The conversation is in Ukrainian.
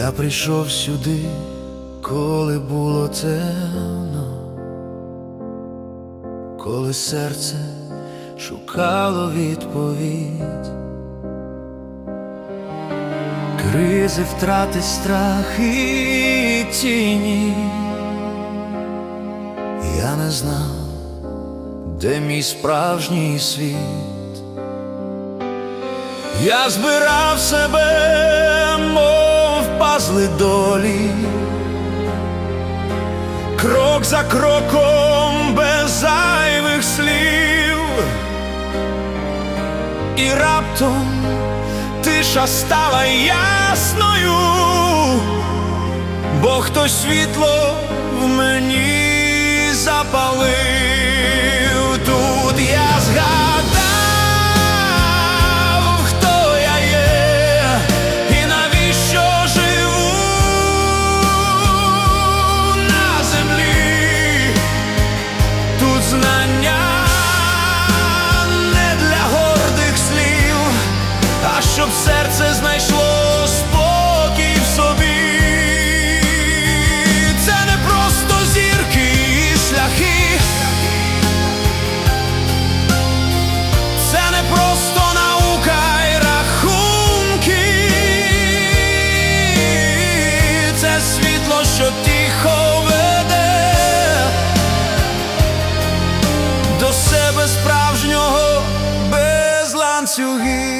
Я прийшов сюди, коли було темно, коли серце шукало відповідь. Кризи, втрати, страх і тіні. Я не знав, де мій справжній світ. Я збирав себе, пазли долі, крок за кроком без зайвих слів, і раптом тиша стала ясною, бо хтось світло в мені запалив. Тут щоб серце знайшло спокій в собі. Це не просто зірки і шляхи, це не просто наука й рахунки, це світло, що тихо веде до себе справжнього. Без ланцюгів